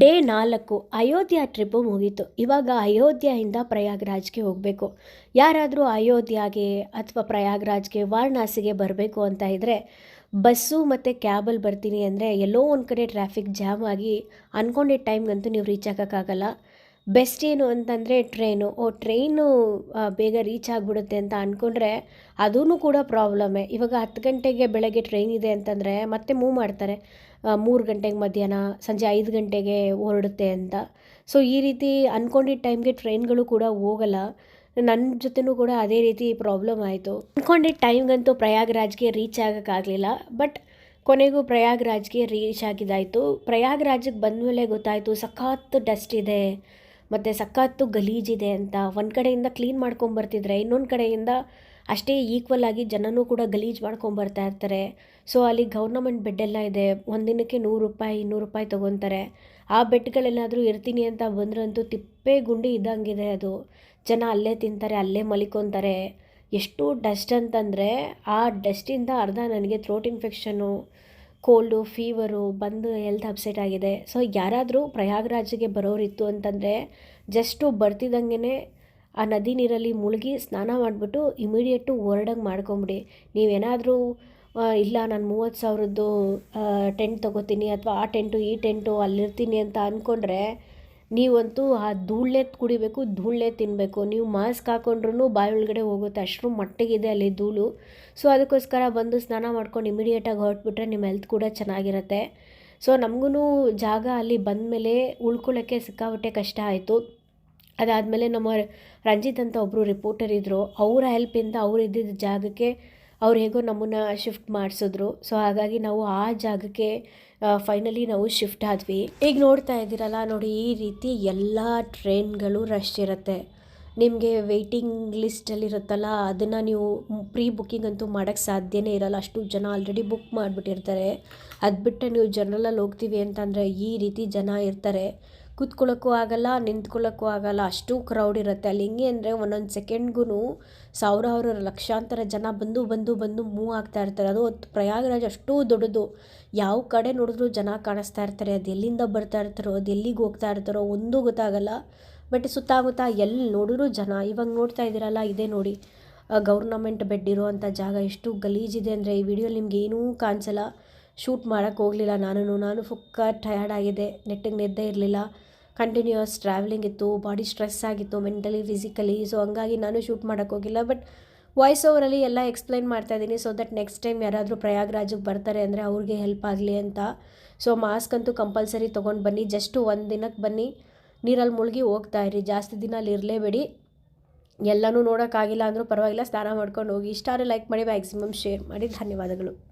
Day ನಾಲ್ಕು, Ayodhya trip ಮುಗೀತು. ಇವಾಗ ಅಯೋಧ್ಯೆಯಿಂದ ಪ್ರಯಾಗ್ರಾಜ್ಗೆ ಹೋಗಬೇಕು. ಯಾರಾದರೂ ಅಯೋಧ್ಯೆಗೆ ಅಥವಾ ಪ್ರಯಾಗ್ರಾಜ್ಗೆ ವಾರಣಾಸಿಗೆ ಬರಬೇಕು ಅಂತ ಇದ್ದರೆ ಬಸ್ಸು ಮತ್ತು ಕ್ಯಾಬಲ್ಲಿ ಬರ್ತೀನಿ ಅಂದರೆ ಎಲ್ಲೋ ಒಂದು ಕಡೆ ಟ್ರಾಫಿಕ್ ಜಾಮ್ ಆಗಿ ಅಂದ್ಕೊಂಡಿದ್ದ ಟೈಮ್ಗಂತೂ ನೀವು ರೀಚ್ ಆಗೋಕ್ಕಾಗಲ್ಲ. ಬೆಸ್ಟ್ ಏನು ಅಂತಂದರೆ ಟ್ರೈನು. ಓ, ಟ್ರೈನು ಬೇಗ ರೀಚ್ ಆಗಿಬಿಡುತ್ತೆ ಅಂತ ಅಂದ್ಕೊಂಡ್ರೆ ಅದೂ ಕೂಡ ಪ್ರಾಬ್ಲಮ್ಮೇ ಇವಾಗ ಹತ್ತು ಗಂಟೆಗೆ ಬೆಳಗ್ಗೆ ಟ್ರೈನ್ ಇದೆ ಅಂತಂದರೆ ಮತ್ತೆ ಮೂವ್ ಮಾಡ್ತಾರೆ. ಮೂರು ಗಂಟೆಗೆ ಮಧ್ಯಾಹ್ನ, ಸಂಜೆ ಐದು ಗಂಟೆಗೆ ಹೊರಡುತ್ತೆ ಅಂತ. ಸೊ, ಈ ರೀತಿ ಅಂದ್ಕೊಂಡಿದ್ದ ಟೈಮ್ಗೆ ಟ್ರೈನ್ಗಳು ಕೂಡ ಹೋಗಲ್ಲ. ನನ್ನ ಜೊತೆನೂ ಕೂಡ ಅದೇ ರೀತಿ ಪ್ರಾಬ್ಲಮ್ ಆಯಿತು. ಅಂದ್ಕೊಂಡಿದ್ದ ಟೈಮ್ಗಂತೂ ಪ್ರಯಾಗ್ರಾಜ್ಗೆ ರೀಚ್ ಆಗೋಕ್ಕಾಗಲಿಲ್ಲ. ಬಟ್ ಕೊನೆಗೂ ಪ್ರಯಾಗ್ರಾಜ್ಗೆ ರೀಚ್ ಆಗಿದ್ದಾಯಿತು. ಪ್ರಯಾಗ್ರಾಜ್ಗೆ ಬಂದಮೇಲೆ ಗೊತ್ತಾಯಿತು ಸಖತ್ ಡಸ್ಟ್ ಇದೆ. ಮತ್ತು ಸಖತ್ತು ಗಲೀಜಿದೆ ಅಂತ ಒಂದು ಕಡೆಯಿಂದ ಕ್ಲೀನ್ ಮಾಡ್ಕೊಂಬರ್ತಿದ್ರೆ ಇನ್ನೊಂದು ಕಡೆಯಿಂದ ಅಷ್ಟೇ ಈಕ್ವಲ್ ಆಗಿ ಜನನೂ ಕೂಡ ಗಲೀಜು ಮಾಡ್ಕೊಂಬರ್ತಾ ಇರ್ತಾರೆ. ಸೊ ಅಲ್ಲಿ ಗೌರ್ನಮೆಂಟ್ ಬೆಡ್ ಎಲ್ಲ ಇದೆ. ಒಂದಿನಕ್ಕೆ ನೂರು ರೂಪಾಯಿ, ಇನ್ನೂರು ರೂಪಾಯಿ ತೊಗೊತಾರೆ. ಆ ಬೆಡ್ಗಳೆಲ್ಲಾದರೂ ಇರ್ತೀನಿ ಅಂತ ಬಂದ್ರಂತೂ ತಿಪ್ಪೆ ಗುಂಡಿ ಇದ್ದಂಗಿದೆ ಅದು. ಜನ ಅಲ್ಲೇ ತಿಂತಾರೆ, ಅಲ್ಲೇ ಮಲಿಕೊತಾರೆ. ಎಷ್ಟು ಡಸ್ಟ್ ಅಂತಂದರೆ ಆ ಡಸ್ಟಿಂದ ಅರ್ಧ ನನಗೆ ಥ್ರೋಟ್ ಇನ್ಫೆಕ್ಷನ್ನು ಕೋಲ್ಡು ಫೀವರು ಬಂದು ಹೆಲ್ತ್ ಅಪ್ಸೆಟ್ ಆಗಿದೆ. ಸೊ ಯಾರಾದರೂ ಪ್ರಯಾಗ್ರಾಜ್ಗೆ ಬರೋರಿತ್ತು ಅಂತಂದರೆ ಜಸ್ಟು ಬರ್ತಿದ್ದಂಗೆ ಆ ನದಿ ನೀರಲ್ಲಿ ಮುಳುಗಿ ಸ್ನಾನ ಮಾಡಿಬಿಟ್ಟು ಇಮಿಡಿಯೇಟು ಹೊರಡಂಗೆ ಮಾಡ್ಕೊಂಬಿಡಿ. ನೀವೇನಾದರೂ ಇಲ್ಲ ನಾನು ಮೂವತ್ತು ಸಾವಿರದ್ದು ಟೆಂಟ್ ತೊಗೋತೀನಿ ಅಥವಾ ಆ ಟೆಂಟು ಈ ಟೆಂಟು ಅಲ್ಲಿರ್ತೀನಿ ಅಂತ ಅಂದ್ಕೊಂಡ್ರೆ ನೀವಂತೂ ಆ ಧೂಳೇ ಕುಡಿಬೇಕು ಧೂಳೇ ತಿನ್ನಬೇಕು ನೀವು ಮಾಸ್ಕ್ ಹಾಕೊಂಡ್ರೂ ಬಾಯಿ ಒಳಗಡೆ ಹೋಗುತ್ತೆ, ಅಷ್ಟರ ಮಟ್ಟಿಗಿದೆ ಅಲ್ಲಿ ಧೂಳು. ಸೊ ಅದಕ್ಕೋಸ್ಕರ ಬಂದು ಸ್ನಾನ ಮಾಡ್ಕೊಂಡು ಇಮಿಡಿಯೇಟಾಗಿ ಹೊರಟ್ಬಿಟ್ರೆ ನಿಮ್ಮ ಹೆಲ್ತ್ ಕೂಡ ಚೆನ್ನಾಗಿರುತ್ತೆ. ಸೊ ನಮಗೂ ಜಾಗ ಅಲ್ಲಿ ಬಂದಮೇಲೆ ಉಳ್ಕೊಳ್ಳೋಕ್ಕೆ ಸಿಕ್ಕಾಪಟ್ಟೆ ಕಷ್ಟ ಆಯಿತು. ಅದಾದಮೇಲೆ ನಮ್ಮ ರಂಜಿತ್ ಅಂತ ಒಬ್ಬರು ರಿಪೋರ್ಟರ್ ಇದ್ದರು ಅವರ ಹೆಲ್ಪಿಂದ ಅವ್ರು ಇದ್ದಿದ್ದ ಜಾಗಕ್ಕೆ ಅವ್ರು ಹೇಗೋ ನಮ್ಮನ್ನು ಶಿಫ್ಟ್ ಮಾಡಿಸಿದ್ರು. ಸೊ ಹಾಗಾಗಿ ನಾವು ಆ ಜಾಗಕ್ಕೆ ಫೈನಲಿ ನಾವು ಶಿಫ್ಟ್ ಆದ್ವಿ. ಈಗ ನೋಡ್ತಾ ಇದ್ದೀರಲ್ಲ ನೋಡಿ, ಈ ರೀತಿ ಎಲ್ಲ ಟ್ರೈನ್ಗಳು ರಶ್ ಇರುತ್ತೆ. ನಿಮಗೆ ವೆಯ್ಟಿಂಗ್ ಲಿಸ್ಟಲ್ಲಿರುತ್ತಲ್ಲ ಅದನ್ನು ನೀವು ಪ್ರೀ ಬುಕ್ಕಿಂಗ್ ಅಂತೂ ಮಾಡೋಕ್ಕೆ ಸಾಧ್ಯನೇ ಇರಲ್ಲ. ಅಷ್ಟು ಜನ ಆಲ್ರೆಡಿ ಬುಕ್ ಮಾಡಿಬಿಟ್ಟಿರ್ತಾರೆ. ಅದು ಬಿಟ್ಟರೆ ನೀವು ಜನರಲಲ್ಲಿ ಹೋಗ್ತೀವಿ ಅಂತಂದರೆ ಈ ರೀತಿ ಜನ ಇರ್ತಾರೆ. ಕೂತ್ಕೊಳ್ಳೋಕ್ಕೂ ಆಗಲ್ಲ, ನಿಂತ್ಕೊಳ್ಳೋಕ್ಕೂ ಆಗಲ್ಲ. ಅಷ್ಟು ಕ್ರೌಡ್ ಇರುತ್ತೆ. ಅಲ್ಲಿ ಹೆಂಗೆ ಅಂದರೆ ಒಂದೊಂದು ಸೆಕೆಂಡ್ಗೂ ಸಾವಿರಾರು ಲಕ್ಷಾಂತರ ಜನ ಬಂದು ಬಂದು ಬಂದು ಮೂವ್ ಆಗ್ತಾ ಇರ್ತಾರೆ. ಅದು ಪ್ರಯಾಗರಾಜ್ ಅಷ್ಟು ದೊಡ್ಡದು. ಯಾವ ಕಡೆ ನೋಡಿದ್ರೂ ಜನ ಕಾಣಿಸ್ತಾ ಇರ್ತಾರೆ. ಅದು ಎಲ್ಲಿಂದ ಬರ್ತಾ ಇರ್ತಾರೋ, ಅದು ಎಲ್ಲಿಗೆ ಹೋಗ್ತಾ ಇರ್ತಾರೋ, ಒಂದೂ ಗೊತ್ತಾಗಲ್ಲ. ಬಟ್ ಸುತ್ತಮುತ್ತ ಎಲ್ಲಿ ನೋಡಿದ್ರು ಜನ, ಇವಾಗ ನೋಡ್ತಾ ಇದ್ದೀರಲ್ಲ, ಇದೇ ನೋಡಿ. ಗೌರ್ನಮೆಂಟ್ ಬೆಡ್ ಇರೋವಂಥ ಜಾಗ ಎಷ್ಟು ಗಲೀಜಿದೆ ಅಂದರೆ ಈ ವಿಡಿಯೋ ನಿಮ್ಗೆ ಏನೂ ಕಾಣಿಸಲ್ಲ. ಶೂಟ್ ಮಾಡೋಕ್ಕೆ ಹೋಗಲಿಲ್ಲ. ನಾನು ನಾನು ಫುಕ್ಕ ಟಯರ್ಡ್ ಆಗಿದೆ ನೆಟ್ಟಿಗೆ ನಿದ್ದೆ ಇರಲಿಲ್ಲ. ಕಂಟಿನ್ಯೂಸ್ ಟ್ರಾವೆಲಿಂಗ್ ಇತ್ತು. ಬಾಡಿ ಸ್ಟ್ರೆಸ್ ಆಗಿತ್ತು. ಮೆಂಟಲಿ ಫಿಸಿಕಲಿ ಸೊ ಹಂಗಾಗಿ ನಾನು ಶೂಟ್ ಮಾಡೋಕ್ಕೆ ಹೋಗಿಲ್ಲ. ಬಟ್ ವಾಯ್ಸ್ ಓವರಲ್ಲಿ ಎಲ್ಲ ಎಕ್ಸ್ಪ್ಲೈನ್ ಮಾಡ್ತಾ ಇದ್ದೀನಿ ಸೊ ದಟ್ ನೆಕ್ಸ್ಟ್ ಟೈಮ್ ಯಾರಾದರೂ ಪ್ರಯಾಗ್ರಾಜಿಗೆ ಬರ್ತಾರೆ ಅಂದರೆ ಅವ್ರಿಗೆ ಹೆಲ್ಪ್ ಆಗಲಿ ಅಂತ. ಸೊ ಮಾಸ್ಕ್ ಅಂತೂ ಕಂಪಲ್ಸರಿ ತೊಗೊಂಡು ಬನ್ನಿ. ಜಸ್ಟು ಒಂದು ದಿನಕ್ಕೆ ಬನ್ನಿ. ನೀರಲ್ಲಿ ಮುಳುಗಿ ಹೋಗ್ತಾ ಇರಿ. ಜಾಸ್ತಿ ದಿನ ಅಲ್ಲಿ ಇರಲೇಬೇಡಿ. ಎಲ್ಲನೂ ನೋಡೋಕ್ಕಾಗಿಲ್ಲ ಅಂದರೂ ಪರವಾಗಿಲ್ಲ. ಸ್ನಾನ ಮಾಡ್ಕೊಂಡು ಹೋಗಿ. ಇಷ್ಟ ಆದರೆ ಲೈಕ್ ಮಾಡಿ ಮ್ಯಾಕ್ಸಿಮಮ್ ಶೇರ್ ಮಾಡಿ. ಧನ್ಯವಾದಗಳು.